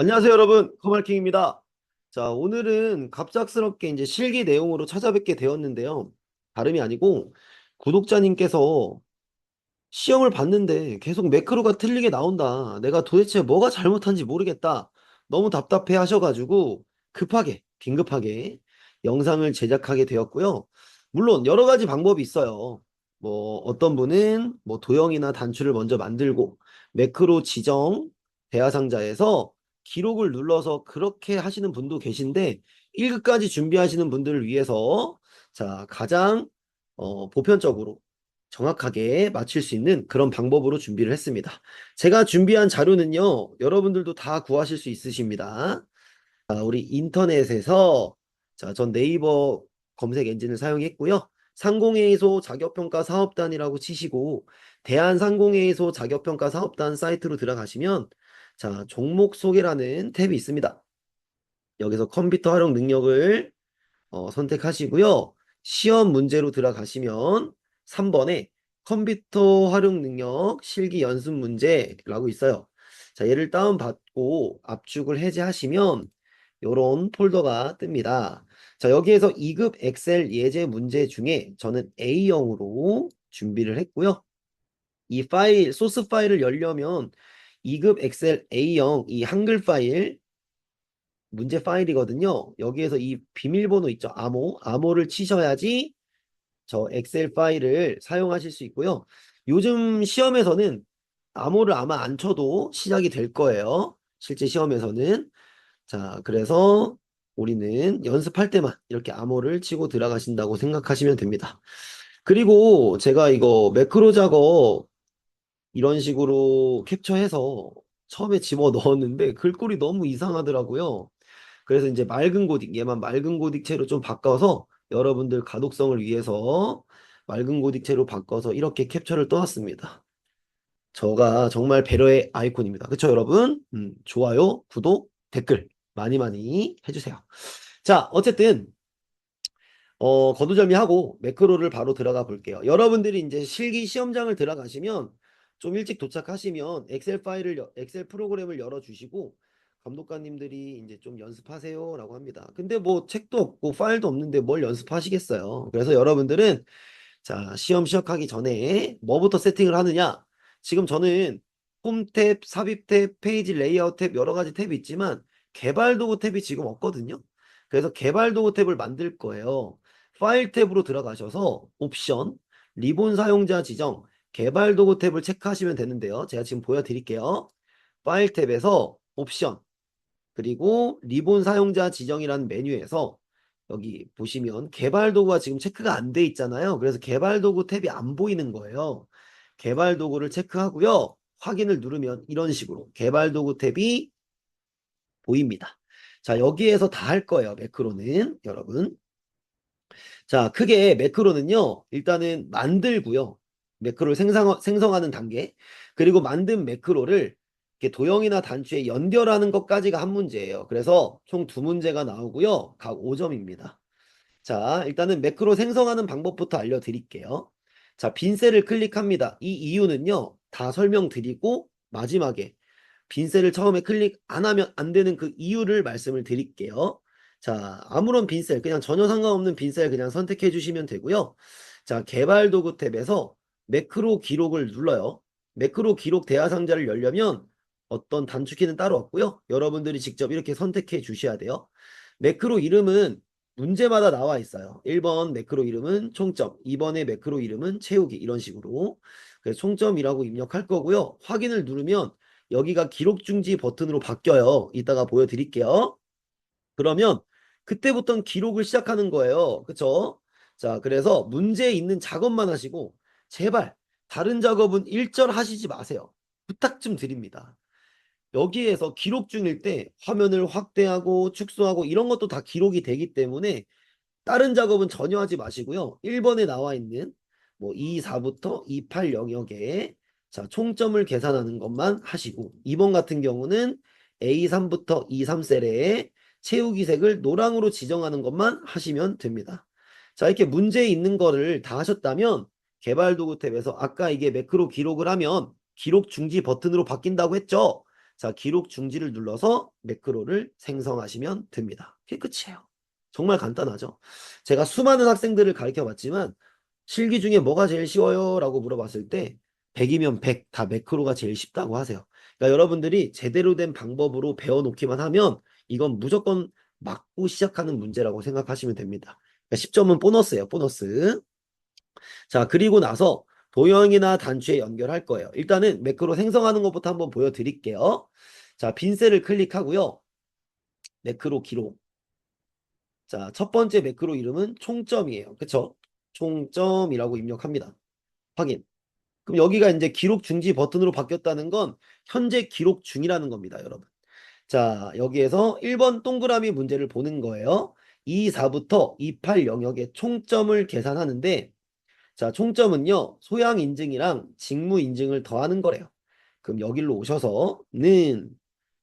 안녕하세요, 여러분. 커말킹입니다. 자, 오늘은 갑작스럽게 이제 실기 내용으로 찾아뵙게 되었는데요. 다름이 아니고 구독자님께서 시험을 봤는데 계속 매크로가 틀리게 나온다. 내가 도대체 뭐가 잘못한지 모르겠다. 너무 답답해 하셔가지고 급하게, 긴급하게 영상을 제작하게 되었고요. 물론 여러 가지 방법이 있어요. 뭐 어떤 분은 뭐 도형이나 단추를 먼저 만들고 매크로 지정 대하상자에서 기록을 눌러서 그렇게 하시는 분도 계신데 1급까지 준비하시는 분들을 위해서 자 가장 어, 보편적으로 정확하게 맞출 수 있는 그런 방법으로 준비를 했습니다. 제가 준비한 자료는요, 여러분들도 다 구하실 수 있으십니다. 자, 우리 인터넷에서 자, 전 네이버 검색 엔진을 사용했고요. 상공회의소 자격평가 사업단이라고 치시고 대한상공회의소 자격평가 사업단 사이트로 들어가시면 자, 종목 소개라는 탭이 있습니다. 여기서 컴퓨터 활용 능력을 어, 선택하시고요. 시험 문제로 들어가시면 3번에 컴퓨터 활용 능력 실기 연습 문제라고 있어요. 자, 얘를 다운받고 압축을 해제하시면 이런 폴더가 뜹니다. 자, 여기에서 2급 엑셀 예제 문제 중에 저는 A형으로 준비를 했고요. 이 파일, 소스 파일을 열려면 2급 엑셀 A형 이 한글 파일 문제 파일이거든요. 여기에서 이 비밀번호 있죠. 암호, 암호를 치셔야지 저 엑셀 파일을 사용하실 수 있고요. 요즘 시험에서는 암호를 아마 안 쳐도 시작이 될 거예요. 실제 시험에서는. 자, 그래서 우리는 연습할 때만 이렇게 암호를 치고 들어가신다고 생각하시면 됩니다. 그리고 제가 이거 매크로 작업 이런 식으로 캡처해서 처음에 집어 넣었는데 글꼴이 너무 이상하더라고요. 그래서 이제 맑은 고딕, 얘만 맑은 고딕체로 좀 바꿔서 여러분들 가독성을 위해서 맑은 고딕체로 바꿔서 이렇게 캡처를 떠왔습니다. 저가 정말 배려의 아이콘입니다. 그쵸, 여러분? 음, 좋아요, 구독, 댓글 많이 많이 해주세요. 자, 어쨌든 어, 거두절미하고 매크로를 바로 들어가 볼게요. 여러분들이 이제 실기 시험장을 들어가시면 좀 일찍 도착하시면 엑셀 파일을 여- 엑셀 프로그램을 열어 주시고 감독관님들이 이제 좀 연습하세요라고 합니다. 근데 뭐 책도 없고 파일도 없는데 뭘 연습하시겠어요. 그래서 여러분들은 자, 시험 시작하기 전에 뭐부터 세팅을 하느냐? 지금 저는 홈 탭, 삽입 탭, 페이지 레이아웃 탭 여러 가지 탭이 있지만 개발 도구 탭이 지금 없거든요. 그래서 개발 도구 탭을 만들 거예요. 파일 탭으로 들어가셔서 옵션, 리본 사용자 지정, 개발 도구 탭을 체크하시면 되는데요. 제가 지금 보여드릴게요. 파일 탭에서 옵션, 그리고 리본 사용자 지정이라는 메뉴에서 여기 보시면 개발 도구가 지금 체크가 안 돼 있잖아요. 그래서 개발 도구 탭이 안 보이는 거예요. 개발 도구를 체크하고요. 확인을 누르면 이런 식으로 개발 도구 탭이 보입니다. 자, 여기에서 다 할 거예요. 매크로는 여러분. 자, 크게 매크로는요. 일단은 만들고요. 매크로를 생성, 생성하는 단계. 그리고 만든 매크로를 도형이나 단추에 연결하는 것까지가 한 문제예요. 그래서 총 두 문제가 나오고요. 각 5점입니다. 자, 일단은 매크로 생성하는 방법부터 알려드릴게요. 자, 빈 셀을 클릭합니다. 이 이유는요. 다 설명드리고 마지막에 빈 셀을 처음에 클릭 안 하면 안 되는 그 이유를 말씀을 드릴게요. 자, 아무런 빈 셀, 그냥 전혀 상관없는 빈셀 그냥 선택해 주시면 되고요. 자, 개발 도구 탭에서 매크로 기록을 눌러요. 매크로 기록 대화 상자를 열려면 어떤 단축키는 따로 없고요. 여러분들이 직접 이렇게 선택해 주셔야 돼요. 매크로 이름은 문제마다 나와 있어요. 1번 매크로 이름은 총점, 2번의 매크로 이름은 채우기 이런 식으로 그래서 총점이라고 입력할 거고요. 확인을 누르면 여기가 기록 중지 버튼으로 바뀌어요. 이따가 보여드릴게요. 그러면 그때부터는 기록을 시작하는 거예요. 그쵸? 자, 그래서 문제 있는 작업만 하시고 제발 다른 작업은 일절 하시지 마세요. 부탁 좀 드립니다. 여기에서 기록 중일 때 화면을 확대하고 축소하고 이런 것도 다 기록이 되기 때문에 다른 작업은 전혀 하지 마시고요. 1번에 나와 있는 뭐 2, 4부터 2, 8 영역에 자, 총점을 계산하는 것만 하시고 2번 같은 경우는 A3부터 E, 3셀에 채우기 색을 노랑으로 지정하는 것만 하시면 됩니다. 자, 이렇게 문제 있는 거를 다 하셨다면 개발 도구 탭에서 아까 이게 매크로 기록을 하면 기록 중지 버튼으로 바뀐다고 했죠. 자, 기록 중지를 눌러서 매크로를 생성하시면 됩니다. 그게 끝이에요. 정말 간단하죠. 제가 수많은 학생들을 가르쳐 봤지만 실기 중에 뭐가 제일 쉬워요? 라고 물어봤을 때 100이면 100 다 매크로가 제일 쉽다고 하세요. 그러니까 여러분들이 제대로 된 방법으로 배워놓기만 하면 이건 무조건 맞고 시작하는 문제라고 생각하시면 됩니다. 그러니까 10점은 보너스예요. 보너스. 자, 그리고 나서 도형이나 단추에 연결할 거예요. 일단은 매크로 생성하는 것부터 한번 보여드릴게요. 자, 빈 셀을 클릭하고요. 매크로 기록. 자, 첫 번째 매크로 이름은 총점이에요. 그쵸? 총점이라고 입력합니다. 확인. 그럼 여기가 이제 기록 중지 버튼으로 바뀌었다는 건 현재 기록 중이라는 겁니다, 여러분. 자, 여기에서 1번 동그라미 문제를 보는 거예요. 2, 4부터 2, 8 영역의 총점을 계산하는데 자, 총점은요. 소양 인증이랑 직무 인증을 더하는 거래요. 그럼 여기로 오셔서 는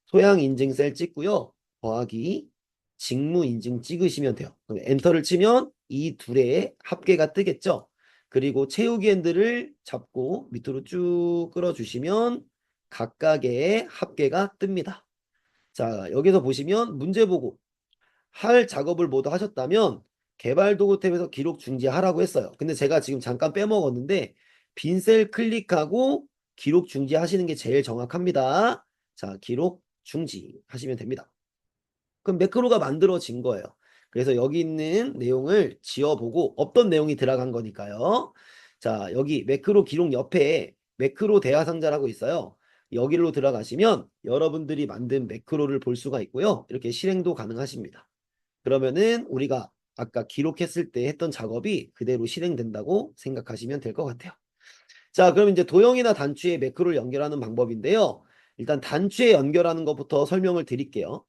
소양 인증 셀 찍고요. 더하기 직무 인증 찍으시면 돼요. 그럼 엔터를 치면 이 둘의 합계가 뜨겠죠. 그리고 채우기 핸들을 잡고 밑으로 쭉 끌어주시면 각각의 합계가 뜹니다. 자, 여기서 보시면 문제 보고 할 작업을 모두 하셨다면 개발 도구 탭에서 기록 중지하라고 했어요. 근데 제가 지금 잠깐 빼먹었는데 빈 셀 클릭하고 기록 중지하시는 게 제일 정확합니다. 자, 기록 중지 하시면 됩니다. 그럼 매크로가 만들어진 거예요. 그래서 여기 있는 내용을 지어보고 없던 내용이 들어간 거니까요. 자, 여기 매크로 기록 옆에 매크로 대화 상자라고 있어요. 여기로 들어가시면 여러분들이 만든 매크로를 볼 수가 있고요. 이렇게 실행도 가능하십니다. 그러면은 우리가 아까 기록했을 때 했던 작업이 그대로 실행된다고 생각하시면 될 것 같아요. 자, 그럼 이제 도형이나 단추에 매크로를 연결하는 방법인데요. 일단 단추에 연결하는 것부터 설명을 드릴게요.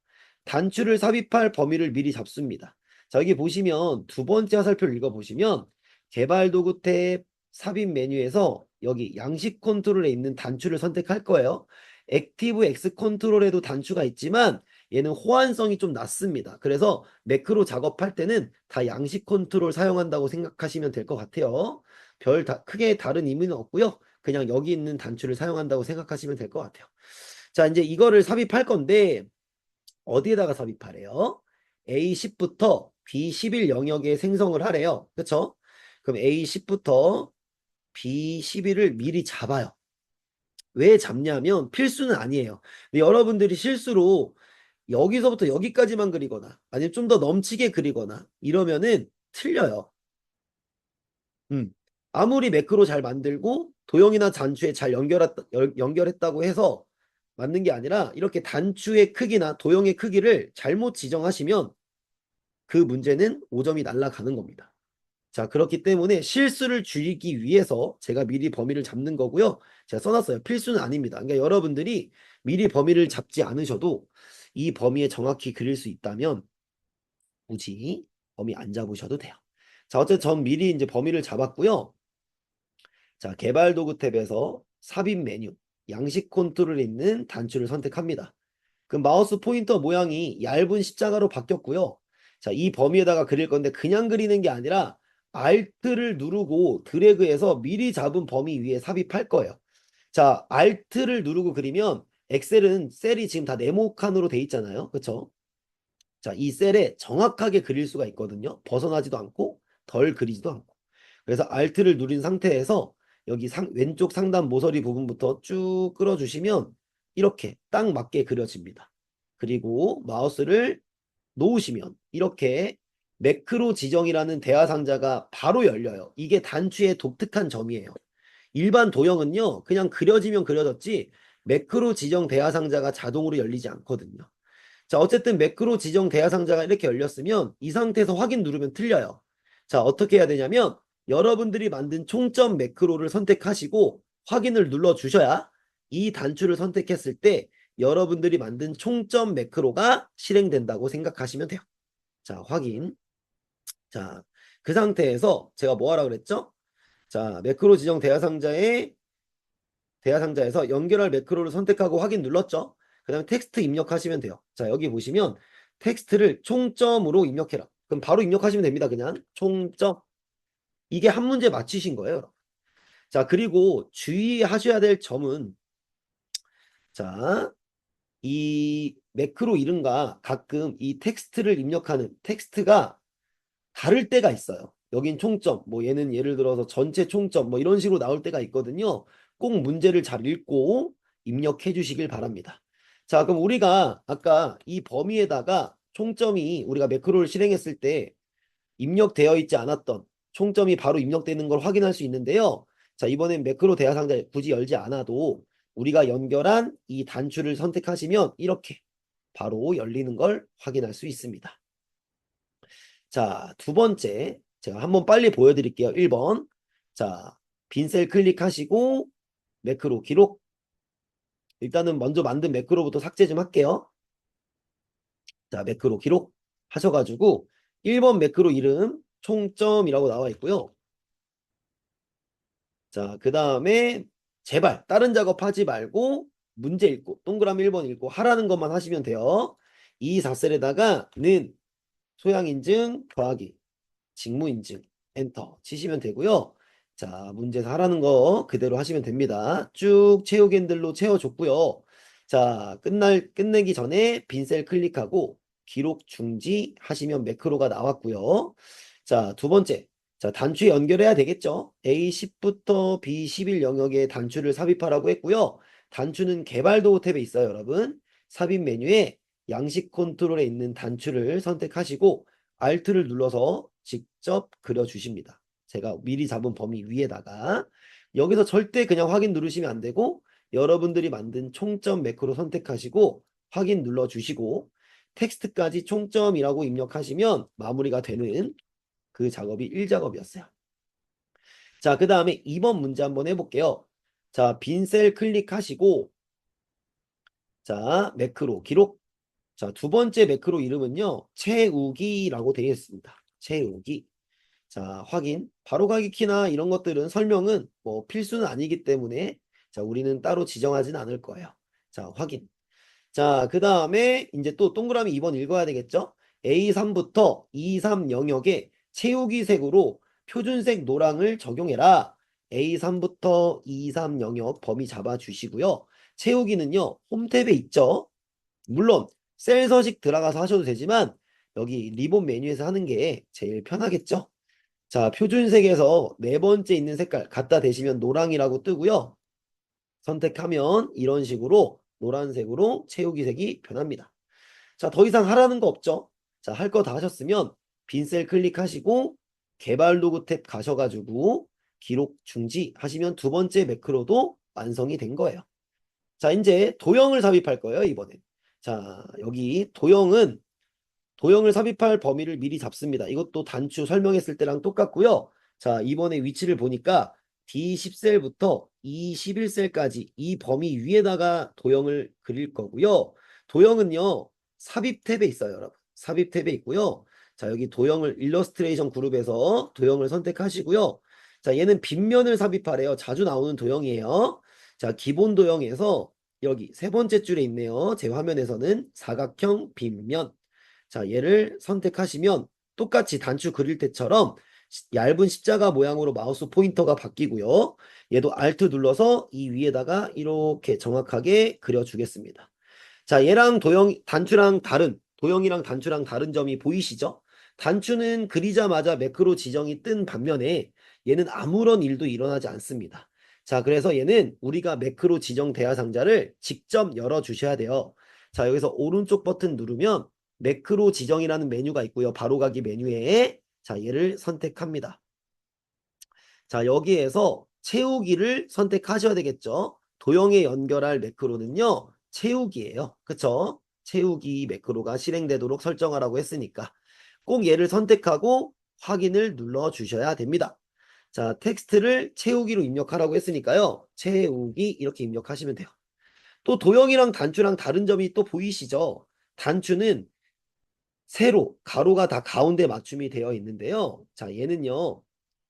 단추를 삽입할 범위를 미리 잡습니다. 자, 여기 보시면 두 번째 화살표를 읽어보시면 개발 도구 탭 삽입 메뉴에서 여기 양식 컨트롤에 있는 단추를 선택할 거예요. 액티브 X 컨트롤에도 단추가 있지만 얘는 호환성이 좀 낮습니다. 그래서 매크로 작업할 때는 다 양식 컨트롤 사용한다고 생각하시면 될 것 같아요. 별 다, 크게 다른 의미는 없고요. 그냥 여기 있는 단추를 사용한다고 생각하시면 될 것 같아요. 자, 이제 이거를 삽입할 건데 어디에다가 삽입하래요? A10부터 B11 영역에 생성을 하래요. 그쵸? 그럼 A10부터 B11을 미리 잡아요. 왜 잡냐면 필수는 아니에요. 근데 여러분들이 실수로 여기서부터 여기까지만 그리거나 아니면 좀 더 넘치게 그리거나 이러면은 틀려요. 음. 아무리 매크로 잘 만들고 도형이나 단추에 잘 연결했다, 연결했다고 해서 맞는 게 아니라 이렇게 단추의 크기나 도형의 크기를 잘못 지정하시면 그 문제는 5점이 날아가는 겁니다. 자, 그렇기 때문에 실수를 줄이기 위해서 제가 미리 범위를 잡는 거고요. 제가 써놨어요. 필수는 아닙니다. 그러니까 여러분들이 미리 범위를 잡지 않으셔도 이 범위에 정확히 그릴 수 있다면 굳이 범위 안 잡으셔도 돼요. 자, 어쨌든 전 미리 이제 범위를 잡았고요. 자, 개발 도구 탭에서 삽입 메뉴, 양식 컨트롤에 있는 단추를 선택합니다. 그 마우스 포인터 모양이 얇은 십자가로 바뀌었고요. 자, 이 범위에다가 그릴 건데 그냥 그리는 게 아니라 Alt를 누르고 드래그해서 미리 잡은 범위 위에 삽입할 거예요. 자, Alt를 누르고 그리면 엑셀은 셀이 지금 다 네모칸으로 돼 있잖아요. 그쵸? 자, 이 셀에 정확하게 그릴 수가 있거든요. 벗어나지도 않고 덜 그리지도 않고. 그래서 Alt를 누린 상태에서 여기 상, 왼쪽 상단 모서리 부분부터 쭉 끌어주시면 이렇게 딱 맞게 그려집니다. 그리고 마우스를 놓으시면 이렇게 매크로 지정이라는 대화 상자가 바로 열려요. 이게 단추의 독특한 점이에요. 일반 도형은요, 그냥 그려지면 그려졌지 매크로 지정 대화 상자가 자동으로 열리지 않거든요. 자, 어쨌든 매크로 지정 대화 상자가 이렇게 열렸으면 이 상태에서 확인 누르면 틀려요. 자, 어떻게 해야 되냐면 여러분들이 만든 총점 매크로를 선택하시고 확인을 눌러 주셔야 이 단추를 선택했을 때 여러분들이 만든 총점 매크로가 실행된다고 생각하시면 돼요. 자, 확인. 자, 그 상태에서 제가 뭐 하라 그랬죠? 자, 매크로 지정 대화 상자에 대화 상자에서 연결할 매크로를 선택하고 확인 눌렀죠? 그 다음에 텍스트 입력하시면 돼요. 자, 여기 보시면 텍스트를 총점으로 입력해라. 그럼 바로 입력하시면 됩니다. 그냥 총점. 이게 한 문제 맞히신 거예요. 자, 그리고 주의하셔야 될 점은 자, 이 매크로 이름과 가끔 이 텍스트를 입력하는 텍스트가 다를 때가 있어요. 여긴 총점, 뭐 얘는 예를 들어서 전체 총점, 뭐 이런 식으로 나올 때가 있거든요. 꼭 문제를 잘 읽고 입력해 주시길 바랍니다. 자, 그럼 우리가 아까 이 범위에다가 총점이 우리가 매크로를 실행했을 때 입력되어 있지 않았던 총점이 바로 입력되는 걸 확인할 수 있는데요. 자, 이번엔 매크로 대화 상자 굳이 열지 않아도 우리가 연결한 이 단추를 선택하시면 이렇게 바로 열리는 걸 확인할 수 있습니다. 자, 두 번째. 제가 한번 빨리 보여드릴게요. 1번. 자, 빈 셀 클릭하시고 매크로 기록. 일단은 먼저 만든 매크로부터 삭제 좀 할게요. 자, 매크로 기록 하셔가지고 1번 매크로 이름 총점이라고 나와 있고요. 자, 그 다음에 제발 다른 작업 하지 말고 문제 읽고 동그라미 1번 읽고 하라는 것만 하시면 돼요. 이 4셀에다가 는 소양인증 더하기 직무인증 엔터 치시면 되고요. 자, 문제에서 하라는 거 그대로 하시면 됩니다. 쭉 채우 겐들로 채워줬고요. 자, 끝날, 끝내기 전에 빈 셀 클릭하고 기록 중지 하시면 매크로가 나왔고요. 자, 두 번째. 자, 단추 연결해야 되겠죠? A10부터 B11 영역에 단추를 삽입하라고 했고요. 단추는 개발도 탭에 있어요, 여러분. 삽입 메뉴에 양식 컨트롤에 있는 단추를 선택하시고 Alt를 눌러서 직접 그려주십니다. 제가 미리 잡은 범위 위에다가 여기서 절대 그냥 확인 누르시면 안 되고 여러분들이 만든 총점 매크로 선택하시고 확인 눌러주시고 텍스트까지 총점이라고 입력하시면 마무리가 되는 그 작업이 1작업이었어요. 자, 그 다음에 2번 문제 한번 해볼게요. 자, 빈 셀 클릭하시고 자, 매크로 기록 자, 두 번째 매크로 이름은요. 채우기라고 되어 있습니다. 채우기. 자, 확인. 바로가기 키나 이런 것들은 설명은 뭐 필수는 아니기 때문에 자, 우리는 따로 지정하진 않을 거예요. 자, 확인. 자, 그 다음에 이제 또 동그라미 2번 읽어야 되겠죠? A3부터 23 영역에 채우기 색으로 표준색 노랑을 적용해라. A3부터 23 영역 범위 잡아주시고요. 채우기는요. 홈탭에 있죠? 물론 셀 서식 들어가서 하셔도 되지만 여기 리본 메뉴에서 하는 게 제일 편하겠죠? 자, 표준색에서 네 번째 있는 색깔 갖다 대시면 노랑이라고 뜨고요. 선택하면 이런 식으로 노란색으로 채우기 색이 변합니다. 자, 더 이상 하라는 거 없죠? 자, 할 거 다 하셨으면 빈 셀 클릭하시고 개발 도구 탭 가셔가지고 기록 중지 하시면 두 번째 매크로도 완성이 된 거예요. 자, 이제 도형을 삽입할 거예요, 이번엔. 자, 여기 도형은 도형을 삽입할 범위를 미리 잡습니다. 이것도 단추 설명했을 때랑 똑같고요. 자, 이번에 위치를 보니까 D10셀부터 E11셀까지 이 범위 위에다가 도형을 그릴 거고요. 도형은요, 삽입 탭에 있어요, 여러분. 삽입 탭에 있고요. 자, 여기 도형을 일러스트레이션 그룹에서 도형을 선택하시고요. 자, 얘는 빗면을 삽입하래요. 자주 나오는 도형이에요. 자, 기본 도형에서 여기 세 번째 줄에 있네요. 제 화면에서는 사각형 빗면. 자, 얘를 선택하시면 똑같이 단추 그릴 때처럼 시- 얇은 십자가 모양으로 마우스 포인터가 바뀌고요. 얘도 Alt 눌러서 이 위에다가 이렇게 정확하게 그려주겠습니다. 자, 얘랑 도형, 단추랑 다른, 도형이랑 단추랑 다른 점이 보이시죠? 단추는 그리자마자 매크로 지정이 뜬 반면에 얘는 아무런 일도 일어나지 않습니다. 자, 그래서 얘는 우리가 매크로 지정 대화 상자를 직접 열어 주셔야 돼요. 자, 여기서 오른쪽 버튼 누르면 매크로 지정이라는 메뉴가 있고요. 바로가기 메뉴에 자, 얘를 선택합니다. 자, 여기에서 채우기를 선택하셔야 되겠죠. 도형에 연결할 매크로는요. 채우기예요. 그쵸? 채우기 매크로가 실행되도록 설정하라고 했으니까 꼭 얘를 선택하고 확인을 눌러 주셔야 됩니다. 자, 텍스트를 채우기로 입력하라고 했으니까요. 채우기 이렇게 입력하시면 돼요. 또 도형이랑 단추랑 다른 점이 또 보이시죠? 단추는 세로, 가로가 다 가운데 맞춤이 되어 있는데요. 자, 얘는요.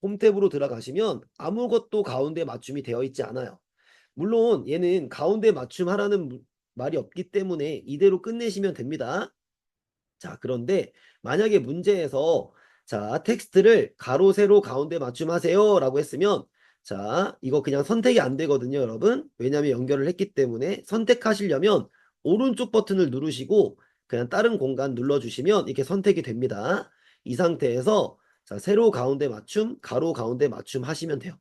홈탭으로 들어가시면 아무것도 가운데 맞춤이 되어 있지 않아요. 물론 얘는 가운데 맞춤하라는 무- 말이 없기 때문에 이대로 끝내시면 됩니다. 자, 그런데 만약에 문제에서 자, 텍스트를 가로, 세로, 가운데 맞춤하세요 라고 했으면 자, 이거 그냥 선택이 안 되거든요, 여러분. 왜냐하면 연결을 했기 때문에 선택하시려면 오른쪽 버튼을 누르시고 그냥 다른 공간 눌러주시면 이렇게 선택이 됩니다. 이 상태에서 자, 세로 가운데 맞춤, 가로 가운데 맞춤 하시면 돼요.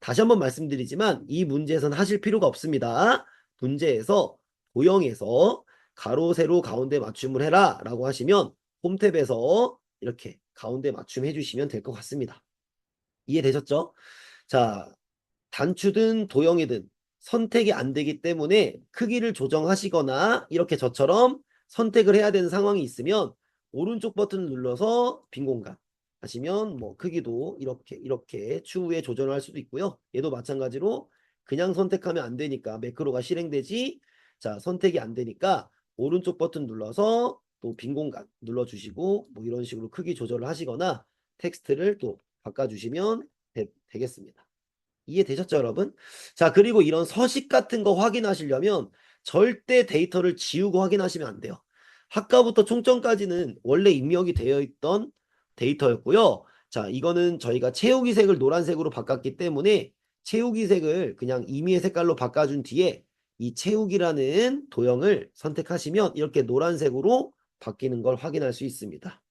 다시 한번 말씀드리지만 이 문제에서는 하실 필요가 없습니다. 문제에서 도형에서 가로, 세로, 가운데 맞춤을 해라 라고 하시면 홈탭에서 이렇게 가운데 맞춤 해주시면 될 것 같습니다. 이해되셨죠? 자, 단추든 도형이든 선택이 안 되기 때문에 크기를 조정하시거나 이렇게 저처럼 선택을 해야 되는 상황이 있으면 오른쪽 버튼을 눌러서 빈 공간 하시면 뭐 크기도 이렇게 이렇게 추후에 조절을 할 수도 있고요. 얘도 마찬가지로 그냥 선택하면 안 되니까 매크로가 실행되지 자 선택이 안 되니까 오른쪽 버튼 눌러서 또 빈 공간 눌러주시고 뭐 이런 식으로 크기 조절을 하시거나 텍스트를 또 바꿔주시면 되, 되겠습니다. 이해되셨죠, 여러분? 자, 그리고 이런 서식 같은 거 확인하시려면 절대 데이터를 지우고 확인하시면 안 돼요. 학과부터 총점까지는 원래 입력이 되어 있던 데이터였고요. 자, 이거는 저희가 채우기 색을 노란색으로 바꿨기 때문에 채우기 색을 그냥 임의의 색깔로 바꿔준 뒤에 이 채우기라는 도형을 선택하시면 이렇게 노란색으로 바뀌는 걸 확인할 수 있습니다.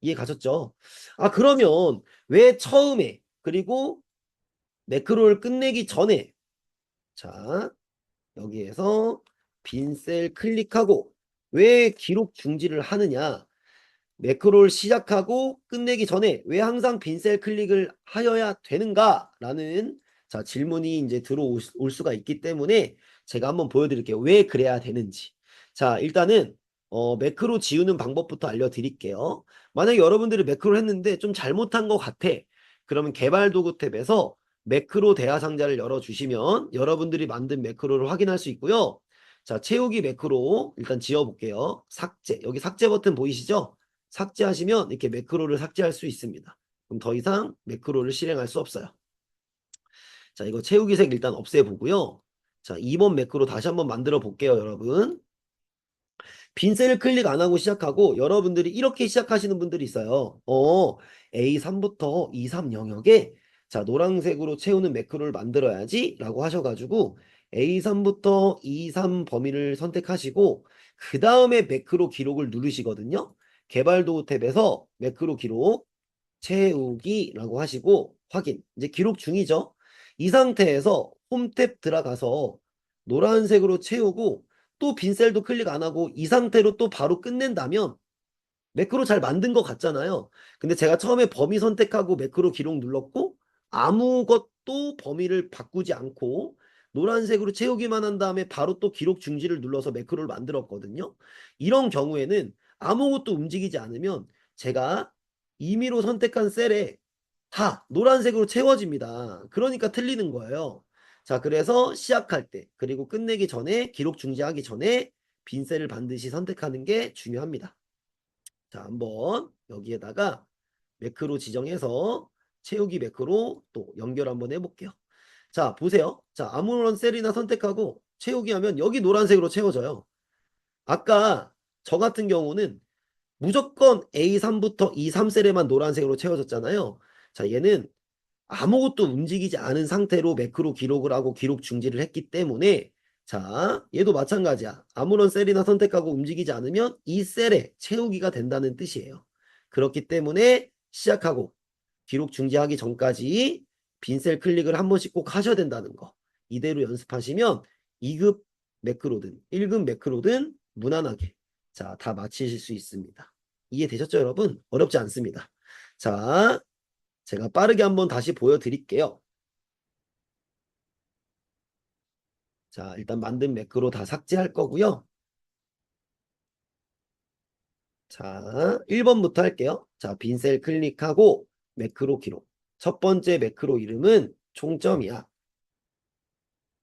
이해 가셨죠? 아, 그러면 왜 처음에 그리고 매크로를 끝내기 전에 자 여기에서 빈 셀 클릭하고 왜 기록 중지를 하느냐? 매크로를 시작하고 끝내기 전에 왜 항상 빈 셀 클릭을 하여야 되는가? 라는 자 질문이 이제 들어올 수가 있기 때문에 제가 한번 보여드릴게요. 왜 그래야 되는지. 자 일단은 어, 매크로 지우는 방법부터 알려드릴게요. 만약에 여러분들이 매크로 했는데 좀 잘못한 것 같아. 그러면 개발 도구 탭에서 매크로 대화 상자를 열어주시면 여러분들이 만든 매크로를 확인할 수 있고요. 자, 채우기 매크로 일단 지어볼게요. 삭제. 여기 삭제 버튼 보이시죠? 삭제하시면 이렇게 매크로를 삭제할 수 있습니다. 그럼 더 이상 매크로를 실행할 수 없어요. 자, 이거 채우기 색 일단 없애보고요. 자, 2번 매크로 다시 한번 만들어 볼게요, 여러분. 빈 셀을 클릭 안 하고 시작하고 여러분들이 이렇게 시작하시는 분들이 있어요. 어, A3부터 2, 3 영역에 자, 노란색으로 채우는 매크로를 만들어야지 라고 하셔가지고 A3부터 E3 범위를 선택하시고 그 다음에 매크로 기록을 누르시거든요. 개발 도구 탭에서 매크로 기록 채우기라고 하시고 확인. 이제 기록 중이죠. 이 상태에서 홈 탭 들어가서 노란색으로 채우고 또 빈 셀도 클릭 안 하고 이 상태로 또 바로 끝낸다면 매크로 잘 만든 것 같잖아요. 근데 제가 처음에 범위 선택하고 매크로 기록 눌렀고 아무것도 범위를 바꾸지 않고 노란색으로 채우기만 한 다음에 바로 또 기록 중지를 눌러서 매크로를 만들었거든요. 이런 경우에는 아무것도 움직이지 않으면 제가 임의로 선택한 셀에 다 노란색으로 채워집니다. 그러니까 틀리는 거예요. 자, 그래서 시작할 때 그리고 끝내기 전에 기록 중지하기 전에 빈 셀을 반드시 선택하는 게 중요합니다. 자, 한번 여기에다가 매크로 지정해서 채우기 매크로 또 연결 한번 해볼게요. 자, 보세요. 자, 아무런 셀이나 선택하고 채우기 하면 여기 노란색으로 채워져요. 아까 저 같은 경우는 무조건 A3부터 E3 셀에만 노란색으로 채워졌잖아요. 자, 얘는 아무것도 움직이지 않은 상태로 매크로 기록을 하고 기록 중지를 했기 때문에 자, 얘도 마찬가지야. 아무런 셀이나 선택하고 움직이지 않으면 이 셀에 채우기가 된다는 뜻이에요. 그렇기 때문에 시작하고 기록 중지하기 전까지 빈셀 클릭을 한 번씩 꼭 하셔야 된다는 거. 이대로 연습하시면 2급 매크로든 1급 매크로든 무난하게 자, 다 마치실 수 있습니다. 이해되셨죠, 여러분? 어렵지 않습니다. 자, 제가 빠르게 한번 다시 보여드릴게요. 자, 일단 만든 매크로 다 삭제할 거고요. 자, 1번부터 할게요. 자, 빈셀 클릭하고 매크로 기록. 첫 번째 매크로 이름은 총점이야.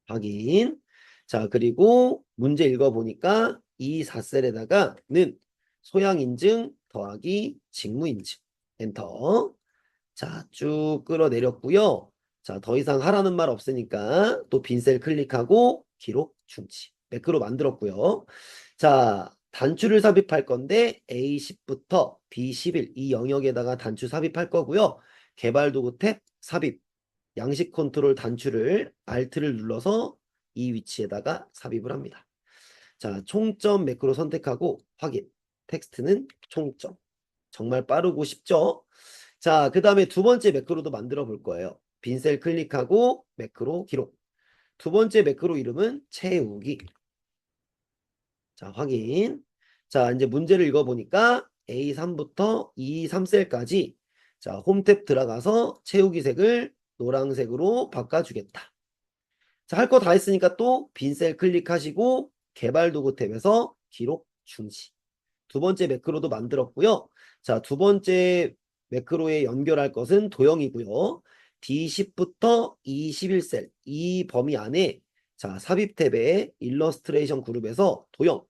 확인. 자, 그리고 문제 읽어보니까 이 4셀에다가는 소양 인증 더하기 직무 인증. 엔터. 자, 쭉 끌어내렸고요. 자, 더 이상 하라는 말 없으니까 또 빈 셀 클릭하고 기록 중지. 매크로 만들었고요. 자, 단추를 삽입할 건데 A10부터 B11 이 영역에다가 단추 삽입할 거고요. 개발 도구 탭 삽입 양식 컨트롤 단추를 Alt를 눌러서 이 위치에다가 삽입을 합니다. 자, 총점 매크로 선택하고 확인. 텍스트는 총점. 정말 빠르고 쉽죠? 자, 그 다음에 두 번째 매크로도 만들어 볼 거예요. 빈 셀 클릭하고 매크로 기록. 두 번째 매크로 이름은 채우기. 자, 확인. 자, 이제 문제를 읽어보니까 A3부터 E3셀까지 자, 홈탭 들어가서 채우기 색을 노란색으로 바꿔주겠다. 자, 할 거 다 했으니까 또 빈 셀 클릭하시고 개발 도구 탭에서 기록 중지. 두 번째 매크로도 만들었고요. 자, 두 번째 매크로에 연결할 것은 도형이고요. D10부터 E11셀 이 범위 안에 자, 삽입 탭에 일러스트레이션 그룹에서 도형.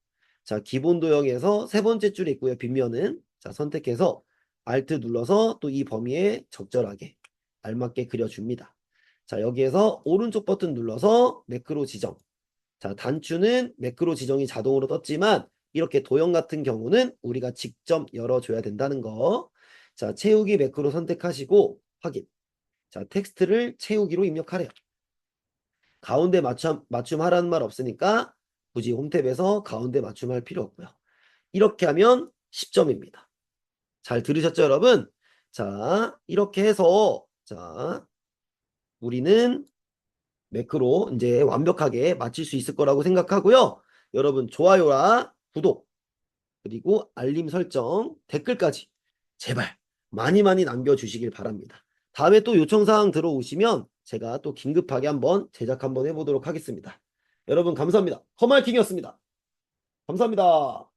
자, 기본 도형에서 세 번째 줄에 있고요. 빗면은 자, 선택해서 Alt 눌러서 또 이 범위에 적절하게 알맞게 그려줍니다. 자, 여기에서 오른쪽 버튼 눌러서 매크로 지정. 자, 단추는 매크로 지정이 자동으로 떴지만 이렇게 도형 같은 경우는 우리가 직접 열어줘야 된다는 거. 자, 채우기 매크로 선택하시고 확인. 자, 텍스트를 채우기로 입력하래요. 가운데 맞춤, 맞춤하라는 말 없으니까 굳이 홈탭에서 가운데 맞춤할 필요 없고요. 이렇게 하면 10점입니다. 잘 들으셨죠, 여러분? 자, 이렇게 해서 자, 우리는 매크로 이제 완벽하게 맞출 수 있을 거라고 생각하고요. 여러분 좋아요와 구독 그리고 알림 설정 댓글까지 제발 많이 많이 남겨주시길 바랍니다. 다음에 또 요청사항 들어오시면 제가 또 긴급하게 한번 제작 한번 해보도록 하겠습니다. 여러분 감사합니다. 커말킹이었습니다. 감사합니다.